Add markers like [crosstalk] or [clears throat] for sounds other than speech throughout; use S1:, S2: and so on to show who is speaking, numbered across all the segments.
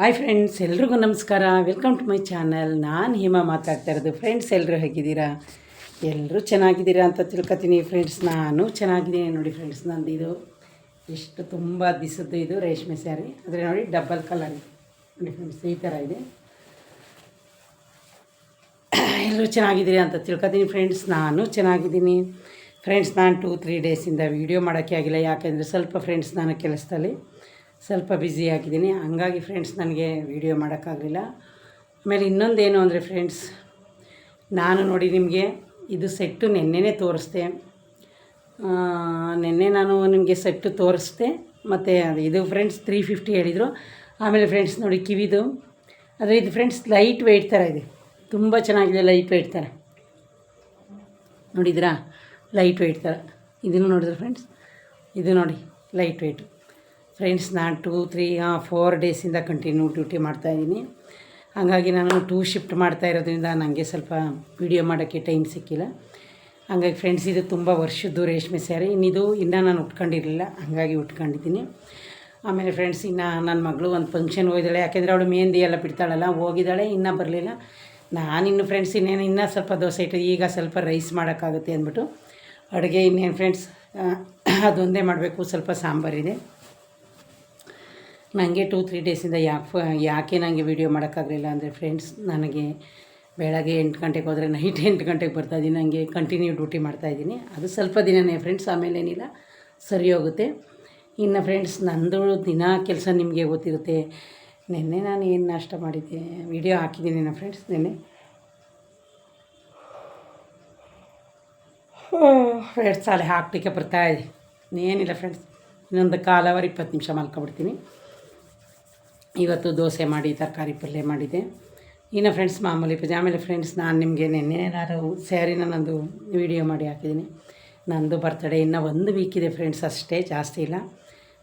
S1: Hi friends, ಎಲ್ರಿಗೂ ನಮಸ್ಕಾರ. Welcome to my channel ನಾನು ಹೇಮಾ ಮಾತಾಡ್ತಾ ಇರೋದು. ಫ್ರೆಂಡ್ಸ್ ಎಲ್ಲರೂ ಹೇಗಿದ್ದೀರಾ? ಎಲ್ಲರೂ ಚೆನ್ನಾಗಿದ್ದೀರಾ ಅಂತ ತಿಳ್ಕೊತೀನಿ ಫ್ರೆಂಡ್ಸ್ ನಾನು ಚೆನ್ನಾಗಿದ್ದೀನಿ ನೋಡಿ ಫ್ರೆಂಡ್ಸ್ ನಂದು ಇದು ಎಷ್ಟು ತುಂಬ ದಿವಸದ್ದು ಇದು ರೇಷ್ಮೆ ಸ್ಯಾರಿ. ಆದರೆ ನೋಡಿ ಡಬ್ಬಲ್ ಕಲರ್ ನೋಡಿ ಫ್ರೆಂಡ್ಸ್ ಈ ಥರ ಇದೆ. ಎಲ್ಲರೂ ಚೆನ್ನಾಗಿದ್ದೀರಿ ಅಂತ ತಿಳ್ಕೊತೀನಿ ಫ್ರೆಂಡ್ಸ್ ನಾನು ಚೆನ್ನಾಗಿದ್ದೀನಿ. ಫ್ರೆಂಡ್ಸ್ ನಾನು ಟೂ ತ್ರೀ ಡೇಸಿಂದ ವೀಡಿಯೋ ಮಾಡೋಕ್ಕೆ ಆಗಿಲ್ಲ. ಯಾಕೆಂದರೆ ಸ್ವಲ್ಪ ಫ್ರೆಂಡ್ಸ್ ನಾನು ಕೆಲಸದಲ್ಲಿ. ಸ್ವಲ್ಪ ಬ್ಯುಸಿ ಆಗಿದ್ದೀನಿ. ಹಂಗಾಗಿ ಫ್ರೆಂಡ್ಸ್ ನನಗೆ ವೀಡಿಯೋ ಮಾಡೋಕ್ಕಾಗಲಿಲ್ಲ. ಆಮೇಲೆ ಇನ್ನೊಂದೇನು ಅಂದರೆ ಫ್ರೆಂಡ್ಸ್ ನಾನು ನೋಡಿ ನಿಮಗೆ ಇದು ಸೆಟ್ಟು ನೆನ್ನೆನೇ ತೋರಿಸ್ದೆ. ನಿನ್ನೆ ನಾನು ನಿಮಗೆ ಸೆಟ್ಟು ತೋರಿಸ್ದೆ. ಮತ್ತು ಅದು ಇದು ಫ್ರೆಂಡ್ಸ್ ತ್ರೀ ಫಿಫ್ಟಿ ಹೇಳಿದರು. ಆಮೇಲೆ ಫ್ರೆಂಡ್ಸ್ ನೋಡಿ ಕಿವಿದು. ಆದರೆ ಇದು ಫ್ರೆಂಡ್ಸ್ ಲೈಟ್ ವೆಯ್ಟ್ ಥರ ಇದೆ. ತುಂಬ ಚೆನ್ನಾಗಿದೆ ಲೈಟ್ ವೆಯ್ಟ್ ಥರ ನೋಡಿದ್ರಾ? ಲೈಟ್ ವೆಯ್ಟ್ ಥರ ಇದನ್ನು ನೋಡಿದ್ರೆ ಫ್ರೆಂಡ್ಸ್ ಇದು ನೋಡಿ ಲೈಟ್ ವೆಯ್ಟು ಫ್ರೆಂಡ್ಸ್, ನಾನು ಟೂ ತ್ರೀ ಫೋರ್ ಡೇಸಿಂದ ಕಂಟಿನ್ಯೂ ಡ್ಯೂಟಿ ಮಾಡ್ತಾಯಿದ್ದೀನಿ ಹಾಗಾಗಿ ನಾನು ಟೂ ಶಿಫ್ಟ್ ಮಾಡ್ತಾ ಇರೋದ್ರಿಂದ ನನಗೆ ಸ್ವಲ್ಪ ವಿಡಿಯೋ ಮಾಡೋಕ್ಕೆ ಟೈಮ್ ಸಿಕ್ಕಿಲ್ಲ. ಹಾಗಾಗಿ ಫ್ರೆಂಡ್ಸ್, ಇದು ತುಂಬ ವರ್ಷದ್ದು ರೇಷ್ಮೆ ಸ್ಯಾರಿ ಇನ್ನಿದು ಇನ್ನೂ ನಾನು ಉಟ್ಕೊಂಡಿರಲಿಲ್ಲ. ಹಾಗಾಗಿ ಉಟ್ಕೊಂಡಿದ್ದೀನಿ. ಆಮೇಲೆ ಫ್ರೆಂಡ್ಸ್, ಇನ್ನು ನನ್ನ ಮಗಳು ಒಂದು ಫಂಕ್ಷನ್ ಹೋಗಿದ್ದಾಳೆ. ಯಾಕೆಂದರೆ ಅವಳು ಮೆಹಂದಿ ಎಲ್ಲ ಬಿಡ್ತಾಳಲ್ಲ, ಹೋಗಿದ್ದಾಳೆ, ಇನ್ನೂ ಬರಲಿಲ್ಲ. ನಾನಿನ್ನು ಫ್ರೆಂಡ್ಸ್, ಇನ್ನೇನು, ಇನ್ನೂ ಸ್ವಲ್ಪ ದೋಸೆ ಇಟ್ಟು ಈಗ ಸ್ವಲ್ಪ ರೈಸ್ ಮಾಡೋಕ್ಕಾಗುತ್ತೆ ಅಂದ್ಬಿಟ್ಟು ಅಡುಗೆ ಇನ್ನೇನು ಫ್ರೆಂಡ್ಸ್ ಅದೊಂದೇ ಮಾಡಬೇಕು. ಸ್ವಲ್ಪ ಸಾಂಬಾರಿದೆ. ನನಗೆ ಟೂ ತ್ರೀ ಡೇಸಿಂದ ಯಾಕೆ ಯಾಕೆ ನನಗೆ ವೀಡಿಯೋ ಮಾಡೋಕ್ಕಾಗಲಿಲ್ಲ ಅಂದರೆ ಫ್ರೆಂಡ್ಸ್ ನನಗೆ ಬೆಳಗ್ಗೆ ಎಂಟು ಗಂಟೆಗೆ ಹೋದರೆ ನೈಟ್ [laughs] ಎಂಟು ಗಂಟೆಗೆ ಬರ್ತಾಯಿದ್ದೀನಿ ನನಗೆ ಕಂಟಿನ್ಯೂ ಡ್ಯೂಟಿ ಮಾಡ್ತಾಯಿದ್ದೀನಿ ಅದು ಸ್ವಲ್ಪ ದಿನನೇ ಫ್ರೆಂಡ್ಸ್ ಆಮೇಲೆ ಏನಿಲ್ಲ, ಸರಿ ಹೋಗುತ್ತೆ. ಇನ್ನು ಫ್ರೆಂಡ್ಸ್ ನಂದು ದಿನ ಕೆಲಸ ನಿಮಗೆ ಗೊತ್ತಿರುತ್ತೆ. ನಿನ್ನೆ ನಾನು ಏನು ನಾಷ್ಟ ಮಾಡಿದ್ದೆ? ವೀಡಿಯೋ ಹಾಕಿದ್ದೀನಿ ನನ್ನ ಫ್ರೆಂಡ್ಸ್ ನಿನ್ನೆ. ಫ್ರೆಂಡ್ಸ್ ಅಲ್ಲಿ ಹಾಕ್ಲಿಕ್ಕೆ ಬರ್ತಾ ಇದೆ. ಏನಿಲ್ಲ ಫ್ರೆಂಡ್ಸ್ ಇನ್ನೊಂದು ಕಾಲ್ ಅವರ್ ಇಪ್ಪತ್ತು ನಿಮಿಷ ಮಲ್ಕೊಬಿಡ್ತೀನಿ. ಇವತ್ತು ದೋಸೆ ಮಾಡಿ, ತರಕಾರಿ ಪಲ್ಯ ಮಾಡಿದೆ. ಇನ್ನು ಫ್ರೆಂಡ್ಸ್ ಮಾಮೂಲಿ ಪೂಜೆ. ಆಮೇಲೆ ಫ್ರೆಂಡ್ಸ್ ನಾನು ನಿಮಗೆ ನಿನ್ನೆ ನಾನು ಸ್ಯಾರಿನ ನಂದು ವೀಡಿಯೋ ಮಾಡಿ ಹಾಕಿದ್ದೀನಿ. ನಂದು ಬರ್ತಡೇ ಇನ್ನೂ ಒಂದು ವೀಕ್ ಇದೆ ಫ್ರೆಂಡ್ಸ್ ಅಷ್ಟೇ ಜಾಸ್ತಿ ಇಲ್ಲ.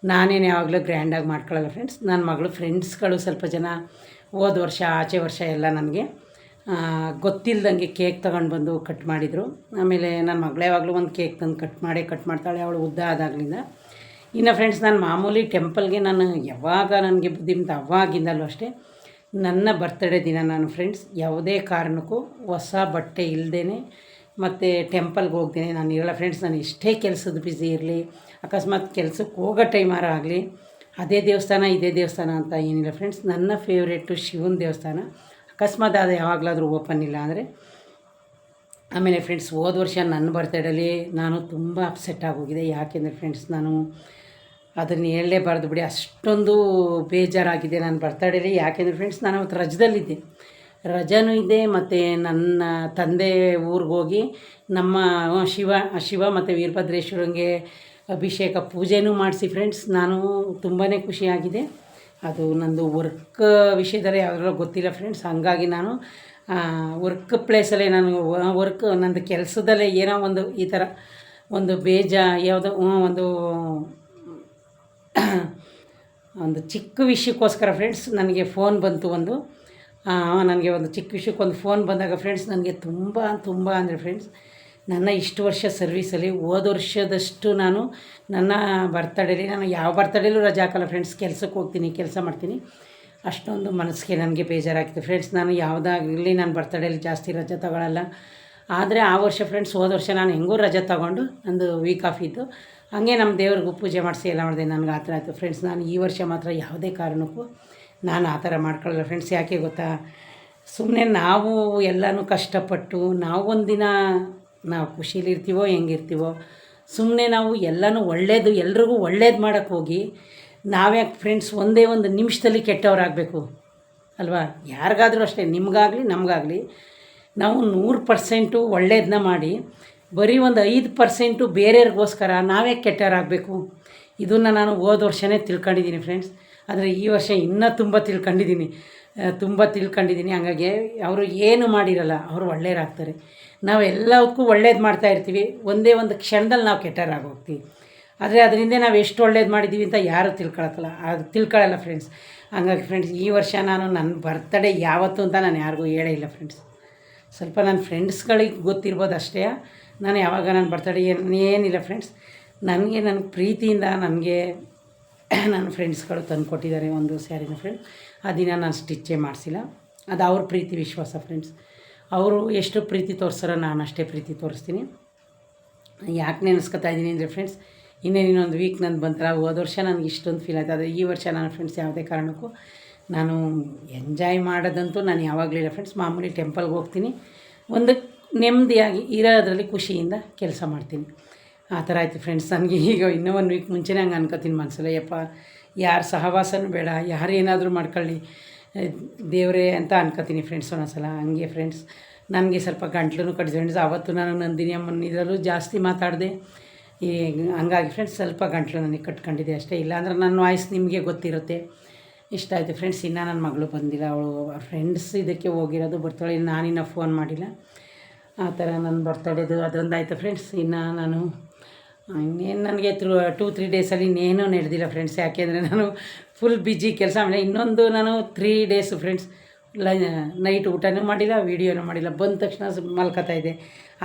S1: ನಾನೇನು ಯಾವಾಗಲೂ ಗ್ರ್ಯಾಂಡಾಗಿ ಮಾಡ್ಕೊಳ್ಳಲ್ಲ ಫ್ರೆಂಡ್ಸ್ ನನ್ನ ಮಗಳು ಫ್ರೆಂಡ್ಸ್ಗಳು ಸ್ವಲ್ಪ ಜನ ಹೋದ ವರ್ಷ, ಆಚೆ ವರ್ಷ ಎಲ್ಲ ನನಗೆ ಗೊತ್ತಿಲ್ಲದಂಗೆ ಕೇಕ್ ತಗೊಂಡು ಬಂದು ಕಟ್ ಮಾಡಿದರು. ಆಮೇಲೆ ನನ್ನ ಮಗಳು ಯಾವಾಗಲೂ ಒಂದು ಕೇಕ್ ತಂದು ಕಟ್ ಮಾಡೇ ಕಟ್ ಮಾಡ್ತಾಳೆ. ಅವಳು ಉದ್ದ ಆದಾಗಲಿಂದ ಇನ್ನು ಫ್ರೆಂಡ್ಸ್ ನಾನು ಮಾಮೂಲಿ ಟೆಂಪಲ್ಗೆ ನಾನು ಯಾವಾಗ ನನಗೆ ಬುದ್ಧಿ ಮುಂದೆ ಅವಾಗಿಂದಲೂ ಅಷ್ಟೇ, ನನ್ನ ಬರ್ತ್ಡೇ ದಿನ ನಾನು ಫ್ರೆಂಡ್ಸ್ ಯಾವುದೇ ಕಾರಣಕ್ಕೂ ಹೊಸ ಬಟ್ಟೆ ಇಲ್ಲದೇ ಮತ್ತು ಟೆಂಪಲ್ಗೆ ಹೋಗ್ತೀನಿ. ನಾನು ಇರಲ್ಲ ಫ್ರೆಂಡ್ಸ್ ನಾನು ಇಷ್ಟೇ ಕೆಲಸದ ಬ್ಯುಸಿ ಇರಲಿ, ಅಕಸ್ಮಾತ್ ಕೆಲಸಕ್ಕೆ ಹೋಗೋ ಟೈಮಾರ ಆಗಲಿ, ಅದೇ ದೇವಸ್ಥಾನ, ಇದೇ ದೇವಸ್ಥಾನ ಅಂತ ಏನಿಲ್ಲ ಫ್ರೆಂಡ್ಸ್ ನನ್ನ ಫೇವ್ರೇಟು ಶಿವನ ದೇವಸ್ಥಾನ. ಅಕಸ್ಮಾತ್ ಅದು ಯಾವಾಗಲಾದರೂ ಓಪನ್ ಇಲ್ಲ ಅಂದರೆ ಆಮೇಲೆ ಫ್ರೆಂಡ್ಸ್ ಹೋದ ವರ್ಷ ನನ್ನ ಬರ್ತಡೇಲಿ ನಾನು ತುಂಬ ಅಪ್ಸೆಟ್ ಆಗೋಗಿದೆ. ಯಾಕೆಂದರೆ ಫ್ರೆಂಡ್ಸ್ ನಾನು ಅದನ್ನು ಹೇಳಲೇಬಾರ್ದು ಬಿಡಿ. ಅಷ್ಟೊಂದು ಬೇಜಾರಾಗಿದೆ ನನ್ನ ಬರ್ತಡೇಲಿ ಯಾಕೆಂದರೆ ಫ್ರೆಂಡ್ಸ್ ನಾನು ಅವತ್ತು ರಜದಲ್ಲಿದ್ದೆ. ರಜನೂ ಇದೆ, ಮತ್ತು ನನ್ನ ತಂದೆ ಊರಿಗೆ ಹೋಗಿ ನಮ್ಮ ಶಿವ ಶಿವ ಮತ್ತು ವೀರಭದ್ರೇಶ್ವರಂಗೆ ಅಭಿಷೇಕ ಪೂಜೆನೂ ಮಾಡಿಸಿ ಫ್ರೆಂಡ್ಸ್ ನಾನು ತುಂಬಾ ಖುಷಿಯಾಗಿದೆ. ಅದು ನಂದು ವರ್ಕ್ ವಿಷಯದಲ್ಲಿ ಯಾವ್ದಾರು ಗೊತ್ತಿಲ್ಲ ಫ್ರೆಂಡ್ಸ್ ಹಾಗಾಗಿ ನಾನು ವರ್ಕ್ ಪ್ಲೇಸಲ್ಲೇ ನಾನು ವರ್ಕ್ ನಂದು ಕೆಲಸದಲ್ಲೇ ಏನೋ ಒಂದು ಈ ಥರ ಒಂದು ಬೇಜ, ಯಾವುದೋ ಒಂದು ಒಂದು ಚಿಕ್ಕ ವಿಷಯಕ್ಕೋಸ್ಕರ ಫ್ರೆಂಡ್ಸ್ ನನಗೆ ಫೋನ್ ಬಂತು ಒಂದು. ನನಗೆ ಒಂದು ಚಿಕ್ಕ ವಿಷಯಕ್ಕೊಂದು ಫೋನ್ ಬಂದಾಗ ಫ್ರೆಂಡ್ಸ್ ನನಗೆ ತುಂಬ ತುಂಬ ಅಂದರೆ ಫ್ರೆಂಡ್ಸ್ ನನ್ನ ಇಷ್ಟು ವರ್ಷ ಸರ್ವೀಸಲ್ಲಿ ಹೋದ ವರ್ಷದಷ್ಟು ನಾನು ನನ್ನ ಬರ್ತಡೇಲಿ ನಾನು ಯಾವ ಬರ್ತಡೇಲೂ ರಜೆ ಹಾಕಲ್ಲ ಫ್ರೆಂಡ್ಸ್ ಕೆಲಸಕ್ಕೆ ಹೋಗ್ತೀನಿ, ಕೆಲಸ ಮಾಡ್ತೀನಿ. ಅಷ್ಟೊಂದು ಮನಸ್ಸಿಗೆ ನನಗೆ ಬೇಜಾರಾಗಿತ್ತು ಫ್ರೆಂಡ್ಸ್ ನಾನು ಯಾವುದಾಗಲಿ ನಾನು ಬರ್ತಡೇಲಿ ಜಾಸ್ತಿ ರಜೆ ತಗೊಳ್ಳಲ್ಲ ಆದರೆ ಆ ವರ್ಷ ಫ್ರೆಂಡ್ಸ್ ಹೋದ ವರ್ಷ ನಾನು ಹೆಂಗೂ ರಜೆ ತಗೊಂಡು ನಂದು ವೀಕ್ ಆಫ್ ಇತ್ತು. ಹಾಗೆ ನಮ್ಮ ದೇವ್ರಿಗೂ ಪೂಜೆ ಮಾಡಿಸಿ ಎಲ್ಲ ಮಾಡಿದೆ. ನನಗೆ ಆ ಥರ ಆಯಿತು. ಫ್ರೆಂಡ್ಸ್ ನಾನು ಈ ವರ್ಷ ಮಾತ್ರ ಯಾವುದೇ ಕಾರಣಕ್ಕೂ ನಾನು ಆ ಥರ ಮಾಡ್ಕೊಳ್ಳಲ್ಲ. ಫ್ರೆಂಡ್ಸ್ ಯಾಕೆ ಗೊತ್ತಾ? ಸುಮ್ಮನೆ ನಾವು ಎಲ್ಲನೂ ಕಷ್ಟಪಟ್ಟು ನಾವು ಒಂದಿನ ನಾವು ಖುಷೀಲಿರ್ತೀವೋ ಹೆಂಗಿರ್ತೀವೋ ಸುಮ್ಮನೆ ನಾವು ಎಲ್ಲನೂ ಒಳ್ಳೇದು, ಎಲ್ರಿಗೂ ಒಳ್ಳೇದು ಮಾಡೋಕ್ಕೆ ಹೋಗಿ ನಾವ್ಯಾಕೆ ಫ್ರೆಂಡ್ಸ್ ಒಂದೇ ಒಂದು ನಿಮಿಷದಲ್ಲಿ ಕೆಟ್ಟವರಾಗಬೇಕು. ಅಲ್ವಾ? ಯಾರಿಗಾದರೂ ಅಷ್ಟೇ, ನಿಮಗಾಗಲಿ, ನಮಗಾಗಲಿ. ನಾವು ನೂರು ಪರ್ಸೆಂಟು ಒಳ್ಳೇದನ್ನ ಮಾಡಿ, ಬರೀ ಒಂದು ಐದು ಪರ್ಸೆಂಟು ಬೇರೆಯವ್ರಿಗೋಸ್ಕರ ನಾವೇ ಕೆಟ್ಟವರಾಗಬೇಕು? ಇದನ್ನು ನಾನು ಹೋದ ವರ್ಷವೇ ತಿಳ್ಕೊಂಡಿದ್ದೀನಿ ಫ್ರೆಂಡ್ಸ್ ಆದರೆ ಈ ವರ್ಷ ಇನ್ನೂ ತುಂಬ ತಿಳ್ಕೊಂಡಿದ್ದೀನಿ. ತುಂಬ ತಿಳ್ಕೊಂಡಿದ್ದೀನಿ. ಹಾಗಾಗಿ ಅವರು ಏನು ಮಾಡಿರಲ್ಲ, ಅವರು ಒಳ್ಳೆಯರಾಗ್ತಾರೆ ನಾವು ಎಲ್ಲದಕ್ಕೂ ಒಳ್ಳೇದು ಮಾಡ್ತಾ ಇರ್ತೀವಿ. ಒಂದೇ ಒಂದು ಕ್ಷಣದಲ್ಲಿ ನಾವು ಕೆಟ್ಟವರಾಗೋಗ್ತೀವಿ ಆದರೆ ಅದರಿಂದ ನಾವು ಎಷ್ಟು ಒಳ್ಳೇದು ಮಾಡಿದ್ದೀವಿ ಅಂತ ಯಾರೂ ತಿಳ್ಕೊಳಕ್ಕಲ್ಲ ಅದು ತಿಳ್ಕೊಳ್ಳಲ್ಲ ಫ್ರೆಂಡ್ಸ್ ಹಂಗಾಗಿ ಫ್ರೆಂಡ್ಸ್ ಈ ವರ್ಷ ನಾನು ನನ್ನ ಬರ್ತಡೇ ಯಾವತ್ತು ಅಂತ ನಾನು ಯಾರಿಗೂ ಹೇಳೇ ಇಲ್ಲ ಫ್ರೆಂಡ್ಸ್ ಸ್ವಲ್ಪ ನನ್ನ ಫ್ರೆಂಡ್ಸ್ಗಳಿಗೆ ಗೊತ್ತಿರ್ಬೋದು ಅಷ್ಟೇ. ನಾನು ಯಾವಾಗ ನನ್ನ ಬರ್ತಡೇ ಏನು, ಏನಿಲ್ಲ ಫ್ರೆಂಡ್ಸ್ ನನಗೆ ನನ್ನ ಪ್ರೀತಿಯಿಂದ ನನಗೆ [clears throat] ನನ್ನ ಫ್ರೆಂಡ್ಸ್ಗಳು ತಂದು ಕೊಟ್ಟಿದ್ದಾರೆ ಒಂದು ಸ್ಯಾರಿನ ಫ್ರೆಂಡ್ ಆ ದಿನ ನಾನು ಸ್ಟಿಚ್ಚೇ ಮಾಡಿಸಿಲ್ಲ. ಅದು ಅವ್ರ ಪ್ರೀತಿ ವಿಶ್ವಾಸ ಫ್ರೆಂಡ್ಸ್ ಅವರು ಎಷ್ಟು ಪ್ರೀತಿ ತೋರಿಸ್ತಾರೋ ನಾನು ಅಷ್ಟೇ ಪ್ರೀತಿ ತೋರಿಸ್ತೀನಿ. ಯಾಕೆ ನೆನೆಸ್ಕೊತಾ ಇದ್ದೀನಿ ಅಂದರೆ ಫ್ರೆಂಡ್ಸ್ ಇನ್ನೇನು ಇನ್ನೊಂದು ವೀಕ್ ನಂದು ಬಂತರ ಹೋದ ವರ್ಷ ನನಗೆ ಇಷ್ಟೊಂದು ಫೀಲ್ ಆಯ್ತು. ಆದರೆ ಈ ವರ್ಷ ನನ್ನ ಫ್ರೆಂಡ್ಸ್ ಯಾವುದೇ ಕಾರಣಕ್ಕೂ ನಾನು ಎಂಜಾಯ್ ಮಾಡೋದಂತೂ ನಾನು ಯಾವಾಗಲಿಲ್ಲ ಫ್ರೆಂಡ್ಸ್ ಮಾಮೂಲಿ ಟೆಂಪಲ್ಗೆ ಹೋಗ್ತೀನಿ. ಒಂದು ನೆಮ್ಮದಿಯಾಗಿ ಇರೋದ್ರಲ್ಲಿ ಖುಷಿಯಿಂದ ಕೆಲಸ ಮಾಡ್ತೀನಿ. ಆ ಥರ ಆಯಿತು ಫ್ರೆಂಡ್ಸ್ ನನಗೆ ಈಗ ಇನ್ನೂ ಒಂದು ವೀಕ್ ಮುಂಚೆನೇ ಹಂಗೆ ಅನ್ಕೋತೀನಿ ಮನಸ್ಸಲ್ಲ ಯಪ್ಪ, ಯಾರು ಸಹವಾಸನೂ ಬೇಡ, ಯಾರು ಏನಾದರೂ ಮಾಡ್ಕೊಳ್ಳಿ. ದೇವರೇ ಅಂತ ಅನ್ಕೋತೀನಿ ಫ್ರೆಂಡ್ಸ್ ಒಂದೊಂದ್ಸಲ. ಹಂಗೆ ಫ್ರೆಂಡ್ಸ್ ನನಗೆ ಸ್ವಲ್ಪ ಗಂಟ್ಲು ಕಟ್ಟಿದೆ ಫ್ರೆಂಡ್ಸ್ ಆವತ್ತು ನಾನು ನಂದಿನಿ ಅಮ್ಮನ ಇದರಲ್ಲೂ ಜಾಸ್ತಿ ಮಾತಾಡಿದೆ. ಈ ಹಂಗಾಗಿ ಫ್ರೆಂಡ್ಸ್ ಸ್ವಲ್ಪ ಗಂಟಲು ನನಗೆ ಕಟ್ಕೊಂಡಿದೆ ಅಷ್ಟೇ. ಇಲ್ಲಾಂದ್ರೆ ನನ್ನ ವಾಯ್ಸ್ ನಿಮಗೆ ಗೊತ್ತಿರುತ್ತೆ. ಇಷ್ಟ ಆಯಿತು. ಫ್ರೆಂಡ್ಸ್ ಇನ್ನೂ ನನ್ನ ಮಗಳು ಬಂದಿಲ್ಲ. ಅವಳು ಫ್ರೆಂಡ್ಸ್ ಇದಕ್ಕೆ ಹೋಗಿರೋದು ಬರ್ತಾಳೆ. ನಾನಿನ್ನ ಫೋನ್ ಮಾಡಿಲ್ಲ. ಆ ಥರ ನನ್ನ ಬರ್ತಡೇದು ಅದೊಂದಾಯಿತು ಫ್ರೆಂಡ್ಸ್ ಇನ್ನು ನಾನು ಇನ್ನೇನು ನನಗೆ ತ್ರೂ ಟೂ ತ್ರೀ ಡೇಸಲ್ಲಿ ಇನ್ನೇನೂ ನಡೆದಿಲ್ಲ ಫ್ರೆಂಡ್ಸ್ ಯಾಕೆಂದರೆ ನಾನು ಫುಲ್ ಬಿಜಿ ಕೆಲಸ ಮಾಡಿ ಇನ್ನೊಂದು ನಾನು ತ್ರೀ ಡೇಸು ಫ್ರೆಂಡ್ಸ್ ಲ ನೈಟ್ ಊಟನೂ ಮಾಡಿಲ್ಲ, ವೀಡಿಯೋನೂ ಮಾಡಿಲ್ಲ. ಬಂದ ತಕ್ಷಣ ಮಲ್ಕೋತಾ ಇದೆ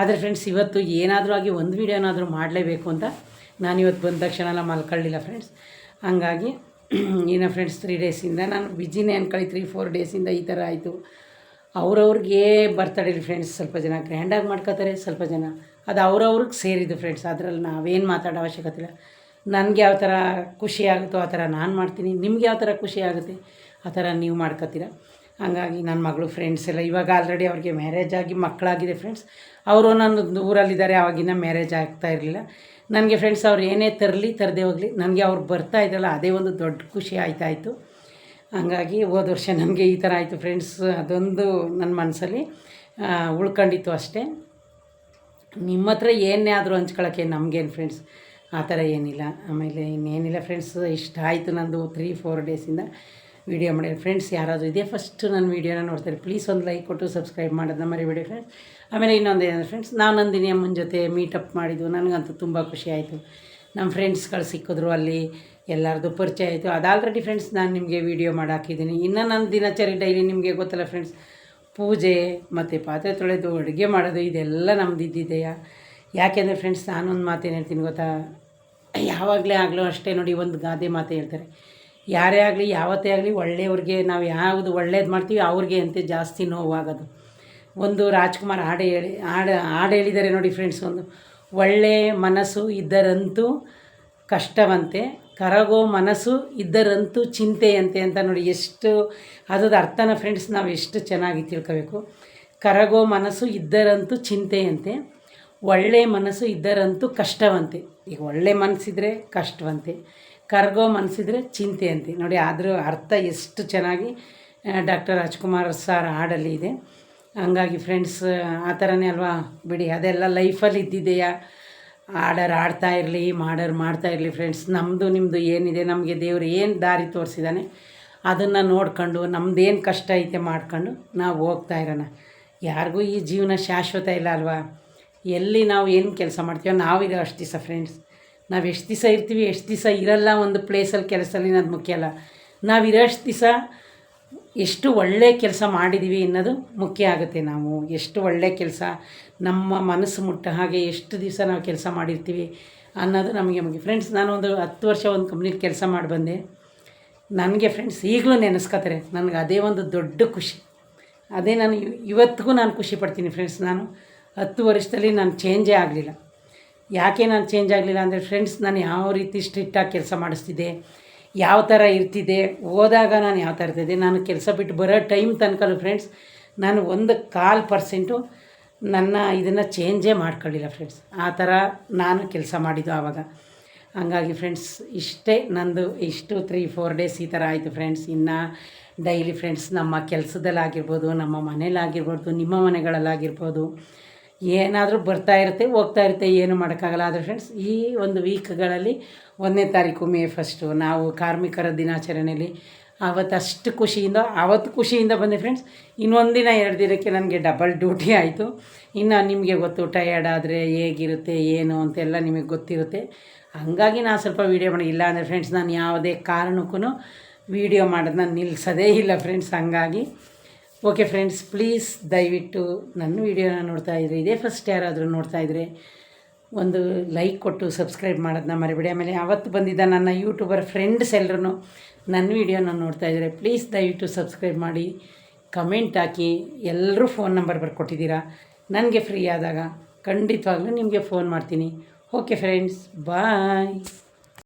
S1: ಆದರೆ ಫ್ರೆಂಡ್ಸ್ ಇವತ್ತು ಏನಾದರೂ ಆಗಿ ಒಂದು ವೀಡಿಯೋನಾದರೂ ಮಾಡಲೇಬೇಕು ಅಂತ ನಾನು ಇವತ್ತು ಬಂದ ತಕ್ಷಣ ಮಲ್ಕೊಳ್ಳಿಲ್ಲ ಫ್ರೆಂಡ್ಸ್ ಹಂಗಾಗಿ ಏನೋ ಫ್ರೆಂಡ್ಸ್ ತ್ರೀ ಡೇಸಿಂದ ನಾನು ಬಿಜಿನೇ ಅನ್ಕೊಳ್ಳಿ. ತ್ರೀ ಫೋರ್ ಡೇಸಿಂದ ಈ ಥರ ಆಯಿತು. ಅವ್ರವ್ರಿಗೆ ಬರ್ತಡೇ ಫ್ರೆಂಡ್ಸ್ ಸ್ವಲ್ಪ ಜನ ಗ್ರ್ಯಾಂಡಾಗಿ ಮಾಡ್ಕೋತಾರೆ, ಸ್ವಲ್ಪ ಜನ. ಅದು ಅವ್ರವ್ರಿಗೆ ಸೇರಿದ್ದು ಫ್ರೆಂಡ್ಸ್ ಅದರಲ್ಲಿ ನಾವೇನು ಮಾತಾಡೋ ಅವಶ್ಯಕತೆ ಇಲ್ಲ. ನನಗೆ ಯಾವ ಥರ ಖುಷಿ ಆಗುತ್ತೋ ಆ ಥರ ನಾನು ಮಾಡ್ತೀನಿ. ನಿಮ್ಗೆ ಯಾವ ಥರ ಖುಷಿ ಆಗುತ್ತೆ, ಆ ಥರ ನೀವು ಮಾಡ್ಕೋತೀರ. ಹಾಗಾಗಿ ನನ್ನ ಮಗಳು ಫ್ರೆಂಡ್ಸ್ ಎಲ್ಲ ಇವಾಗ ಆಲ್ರೆಡಿ ಅವ್ರಿಗೆ ಮ್ಯಾರೇಜ್ ಆಗಿ ಮಕ್ಕಳಾಗಿದೆ ಫ್ರೆಂಡ್ಸ್ ಅವರು ನನ್ನ ಊರಲ್ಲಿದ್ದಾರೆ ಆವಾಗಿನ ಮ್ಯಾರೇಜ್ ಆಗ್ತಾ ಇರಲಿಲ್ಲ. ನನಗೆ ಫ್ರೆಂಡ್ಸ್ ಅವ್ರು ಏನೇ ತರಲಿ, ತರದೇ ಹೋಗಲಿ. ನನಗೆ ಅವ್ರು ಬರ್ತಾ ಇದ್ರಲ್ಲ ಅದೇ ಒಂದು ದೊಡ್ಡ ಖುಷಿ ಆಯ್ತಾಯಿತು. ಹಂಗಾಗಿ ಹೋದ ವರ್ಷ ನನಗೆ ಈ ಥರ ಆಯಿತು ಫ್ರೆಂಡ್ಸ್ ಅದೊಂದು ನನ್ನ ಮನಸ್ಸಲ್ಲಿ ಉಳ್ಕೊಂಡಿತ್ತು ಅಷ್ಟೇ. ನಿಮ್ಮ ಹತ್ರ ಏನೇ ಆದರೂ ಹಂಚ್ಕೊಳ್ಳೋಕ್ಕೆ ನಮಗೇನು ಫ್ರೆಂಡ್ಸ್ ಆ ಥರ ಏನಿಲ್ಲ. ಆಮೇಲೆ ಇನ್ನೇನಿಲ್ಲ ಫ್ರೆಂಡ್ಸ್ ಇಷ್ಟ ಆಯಿತು ನಂದು ತ್ರೀ ಫೋರ್ ಡೇಸಿಂದ ವೀಡಿಯೋ ಮಾಡಿದ್ರೆ ಫ್ರೆಂಡ್ಸ್ ಯಾರಾದರೂ ಇದೆಯಾ? ಫಸ್ಟ್ ನನ್ನ ವೀಡಿಯೋನ ನೋಡ್ತಾರೆ. ಪ್ಲೀಸ್ ಒಂದು ಲೈಕ್ ಕೊಟ್ಟು ಸಬ್ಸ್ಕ್ರೈಬ್ ಮಾಡೋದನ್ನ ಮರಿಬೇಡಿ ಫ್ರೆಂಡ್ಸ್ ಆಮೇಲೆ ಇನ್ನೊಂದು ಏನಂದ್ರೆ ಫ್ರೆಂಡ್ಸ್ ನಾನು ನಂದಿನಿ ಅಮ್ಮನ ಜೊತೆ ಮೀಟಪ್ ಮಾಡಿದ್ದು. ನನಗಂತೂ ತುಂಬ ಖುಷಿ ಆಯಿತು. ನಮ್ಮ ಫ್ರೆಂಡ್ಸ್ಗಳು ಸಿಕ್ಕಿದ್ರು ಅಲ್ಲಿ. ಎಲ್ಲರದು ಪರಿಚಯ ಆಯಿತು. ಅದು ಆಲ್ರೆಡಿ ಫ್ರೆಂಡ್ಸ್ ನಾನು ನಿಮಗೆ ವೀಡಿಯೋ ಮಾಡಿ ಹಾಕಿದ್ದೀನಿ. ಇನ್ನು ನನ್ನ ದಿನಚರಿ ಡೈಲಿ ನಿಮಗೆ ಗೊತ್ತಲ್ಲ ಫ್ರೆಂಡ್ಸ್ ಪೂಜೆ ಮತ್ತು ಪಾತ್ರೆ ತೊಳೆದು, ಅಡುಗೆ ಮಾಡೋದು, ಇದೆಲ್ಲ ನಮ್ದು ಇದ್ದಿದೆಯಾ ಯಾಕೆಂದರೆ ಫ್ರೆಂಡ್ಸ್ ನಾನೊಂದು ಮಾತೇನು ಹೇಳ್ತೀನಿ ಗೊತ್ತಾ? ಯಾವಾಗಲೇ ಆಗಲೂ ಅಷ್ಟೇ ನೋಡಿ ಒಂದು ಗಾದೆ ಮಾತು ಹೇಳ್ತಾರೆ. ಯಾರೇ ಆಗಲಿ, ಯಾವತ್ತೇ ಆಗಲಿ ಒಳ್ಳೆಯವ್ರಿಗೆ ನಾವು ಯಾವುದು ಒಳ್ಳೇದು ಮಾಡ್ತೀವಿ, ಅವ್ರಿಗೆ ಅಂತೆ ಜಾಸ್ತಿ ನೋವಾಗೋದು. ಒಂದು ರಾಜ್ಕುಮಾರ್ ಹಾಡು ಹೇಳಿ, ಹಾಡು ಹಾಡು ಹೇಳಿದ್ದಾರೆ ನೋಡಿ ಫ್ರೆಂಡ್ಸ್ ಒಂದು. ಒಳ್ಳೆಯ ಮನಸ್ಸು ಇದ್ದರಂತೂ ಕಷ್ಟವಂತೆ, ಕರಗೋ ಮನಸ್ಸು ಇದ್ದರಂತೂ ಚಿಂತೆಯಂತೆ ಅಂತ ನೋಡಿ ಎಷ್ಟು ಅದ್ರದ್ದು ಅರ್ಥನ ಫ್ರೆಂಡ್ಸ್ ನಾವು ಎಷ್ಟು ಚೆನ್ನಾಗಿ ತಿಳ್ಕೋಬೇಕು. ಕರಗೋ ಮನಸ್ಸು ಇದ್ದರಂತೂ ಚಿಂತೆಯಂತೆ, ಒಳ್ಳೆ ಮನಸ್ಸು ಇದ್ದರಂತೂ ಕಷ್ಟವಂತೆ. ಈಗ ಒಳ್ಳೆ ಮನಸ್ಸಿದ್ರೆ ಕಷ್ಟವಂತೆ. ಕರಗೋ ಮನಸ್ಸಿದ್ರೆ ಚಿಂತೆ ಅಂತೆ. ನೋಡಿ, ಆದರೂ ಅರ್ಥ ಎಷ್ಟು ಚೆನ್ನಾಗಿ ಡಾಕ್ಟರ್ ರಾಜ್ಕುಮಾರ್ ಸರ್ ಹಾಡಲ್ಲಿ ಇದೆ. ಹಂಗಾಗಿ ಫ್ರೆಂಡ್ಸ್, ಆ ಥರನೇ ಅಲ್ವಾ? ಬಿಡಿ, ಅದೆಲ್ಲ ಲೈಫಲ್ಲಿ ಇದ್ದಿದೆಯಾ? ಆಡರ್ ಆಡ್ತಾ ಇರಲಿ, ಮಾಡರ್ ಮಾಡ್ತಾ ಇರಲಿ ಫ್ರೆಂಡ್ಸ್ ನಮ್ಮದು ನಿಮ್ಮದು ಏನಿದೆ, ನಮಗೆ ದೇವರು ಏನು ದಾರಿ ತೋರಿಸಿದ್ದಾನೆ ಅದನ್ನು ನೋಡ್ಕೊಂಡು ನಮ್ಮದೇನು ಕಷ್ಟ ಐತೆ ಮಾಡ್ಕೊಂಡು ನಾವು ಹೋಗ್ತಾ ಇರೋಣ. ಯಾರಿಗೂ ಈ ಜೀವನ ಶಾಶ್ವತ ಇಲ್ಲ ಅಲ್ವಾ? ಎಲ್ಲಿ ನಾವು ಏನು ಕೆಲಸ ಮಾಡ್ತೀವೋ ನಾವಿರೋ ಅಷ್ಟು ದಿವಸ ಫ್ರೆಂಡ್ಸ್ ನಾವು ಎಷ್ಟು ದಿವಸ ಇರ್ತೀವಿ, ಎಷ್ಟು ದಿವಸ ಇರಲ್ಲ ಒಂದು ಪ್ಲೇಸಲ್ಲಿ ಕೆಲಸದಲ್ಲಿ ಅನ್ನೋದು ಮುಖ್ಯ ಅಲ್ಲ. ನಾವು ಇರೋಷ್ಟು ದಿವಸ ಎಷ್ಟು ಒಳ್ಳೆ ಕೆಲಸ ಮಾಡಿದ್ದೀವಿ ಅನ್ನೋದು ಮುಖ್ಯ ಆಗುತ್ತೆ ನಾವು. ಎಷ್ಟು ಒಳ್ಳೆ ಕೆಲಸ, ನಮ್ಮ ಮನಸ್ಸು ಮುಟ್ಟ ಹಾಗೆ ಎಷ್ಟು ದಿವಸ ನಾವು ಕೆಲಸ ಮಾಡಿರ್ತೀವಿ ಅನ್ನೋದು ನಮಗೆ ಮುಖ್ಯ. ಫ್ರೆಂಡ್ಸ್ ನಾನು ಒಂದು ಹತ್ತು ವರ್ಷ ಒಂದು ಕಂಪ್ನಿಲಿ ಕೆಲಸ ಮಾಡಿ ಬಂದೆ. ನನಗೆ ಫ್ರೆಂಡ್ಸ್ ಈಗಲೂ ನೆನೆಸ್ಕೋತಾರೆ, ನನಗೆ ಅದೇ ಒಂದು ದೊಡ್ಡ ಖುಷಿ. ಅದೇ ನಾನು ಇವ್- ಇವತ್ತಿಗೂ ನಾನು ಖುಷಿ ಪಡ್ತೀನಿ ಫ್ರೆಂಡ್ಸ್ ನಾನು ಹತ್ತು ವರ್ಷದಲ್ಲಿ ನಾನು ಚೇಂಜೇ ಆಗಲಿಲ್ಲ. ಯಾಕೆ ನಾನು ಚೇಂಜ್ ಆಗಲಿಲ್ಲ ಅಂದರೆ ಫ್ರೆಂಡ್ಸ್ ನಾನು ಯಾವ ರೀತಿ ಸ್ಟ್ರಿಕ್ಟಾಗಿ ಕೆಲಸ ಮಾಡಿಸ್ತಿದ್ದೆ, ಯಾವ ಥರ ಇರ್ತಿದ್ದೆ, ಹೋದಾಗ ನಾನು ಯಾವ ಥರ ಇರ್ತಿದ್ದೆ, ನಾನು ಕೆಲಸ ಬಿಟ್ಟು ಬರೋ ಟೈಮ್ ತನಕಲ್ಲೂ ಫ್ರೆಂಡ್ಸ್ ನಾನು ಒಂದು ಕಾಲು ಪರ್ಸೆಂಟು ನನ್ನ ಇದನ್ನು ಚೇಂಜೇ ಮಾಡ್ಕೊಳ್ಳಿಲ್ಲ ಫ್ರೆಂಡ್ಸ್ ಆ ಥರ ನಾನು ಕೆಲಸ ಮಾಡಿದ್ದು ಆವಾಗ. ಹಂಗಾಗಿ ಫ್ರೆಂಡ್ಸ್ ಇಷ್ಟೇ ನಂದು ಇಷ್ಟು ತ್ರೀ ಫೋರ್ ಡೇಸ್ ಈ ಥರ ಆಯಿತು ಫ್ರೆಂಡ್ಸ್ ಇನ್ನು ಡೈಲಿ ಫ್ರೆಂಡ್ಸ್ ನಮ್ಮ ಕೆಲಸದಲ್ಲಾಗಿರ್ಬೋದು, ನಮ್ಮ ಮನೇಲಾಗಿರ್ಬೋದು ನಿಮ್ಮ ಮನೆಗಳಲ್ಲಾಗಿರ್ಬೋದು. ಏನಾದರೂ ಬರ್ತಾ ಇರುತ್ತೆ, ಹೋಗ್ತಾ ಇರುತ್ತೆ, ಏನು ಮಾಡೋಕ್ಕಾಗಲ್ಲ. ಆದರೆ ಫ್ರೆಂಡ್ಸ್ ಈ ಒಂದು ವೀಕ್ಗಳಲ್ಲಿ ಒಂದನೇ ತಾರೀಕು ಮೇ ಫಸ್ಟು ನಾವು ಕಾರ್ಮಿಕರ ದಿನಾಚರಣೆಯಲ್ಲಿ ಆವತ್ತು ಅಷ್ಟು ಖುಷಿಯಿಂದ ಆವತ್ತು ಖುಷಿಯಿಂದ ಬಂದೆ ಫ್ರೆಂಡ್ಸ್ ಇನ್ನೊಂದು ದಿನ, ಎರಡು ದಿನಕ್ಕೆ ನನಗೆ ಡಬಲ್ ಡ್ಯೂಟಿ ಆಯಿತು. ಇನ್ನು ನಿಮಗೆ ಗೊತ್ತು ಟಯರ್ಡ್ ಆದರೆ ಹೇಗಿರುತ್ತೆ, ಏನು ಅಂತೆಲ್ಲ ನಿಮಗೆ ಗೊತ್ತಿರುತ್ತೆ. ಹಾಗಾಗಿ ನಾನು ಸ್ವಲ್ಪ ವೀಡಿಯೋ ಮಾಡಿ, ಇಲ್ಲ ಅಂದರೆ ಫ್ರೆಂಡ್ಸ್ ನಾನು ಯಾವುದೇ ಕಾರಣಕ್ಕೂ ವೀಡಿಯೋ ನಾನು ನಿಲ್ಲಿಸೋದೇ ಇಲ್ಲ ಫ್ರೆಂಡ್ಸ್ ಹಂಗಾಗಿ ಓಕೆ ಫ್ರೆಂಡ್ಸ್ ಪ್ಲೀಸ್ ದಯವಿಟ್ಟು ನನ್ನ ವೀಡಿಯೋನ ನೋಡ್ತಾ ಇದ್ರೆ. ಇದೇ ಫಸ್ಟ್ ಯಾರಾದರೂ ನೋಡ್ತಾ ಇದ್ರೆ ಒಂದು ಲೈಕ್ ಕೊಟ್ಟು ಸಬ್ಸ್ಕ್ರೈಬ್ ಮಾಡೋದನ್ನ ಮರಿಬೇಡಿ. ಆಮೇಲೆ ಅವತ್ತು ಬಂದಿದ್ದ ನನ್ನ ಯೂಟ್ಯೂಬರ್ ಫ್ರೆಂಡ್ಸ್ ಎಲ್ಲರೂ ನನ್ನ ವೀಡಿಯೋನ ನೋಡ್ತಾ ಇದ್ದಾರೆ ಪ್ಲೀಸ್ ದಯವಿಟ್ಟು ಸಬ್ಸ್ಕ್ರೈಬ್ ಮಾಡಿ ಕಮೆಂಟ್ ಹಾಕಿ ಎಲ್ಲರೂ ಫೋನ್ ನಂಬರ್ ಬರ್ಕೊಟ್ಟಿದ್ದೀರಾ? ನನಗೆ ಫ್ರೀ ಆದಾಗ ಖಂಡಿತವಾಗ್ಲೂ ನಿಮಗೆ ಫೋನ್ ಮಾಡ್ತೀನಿ. Okay friends bye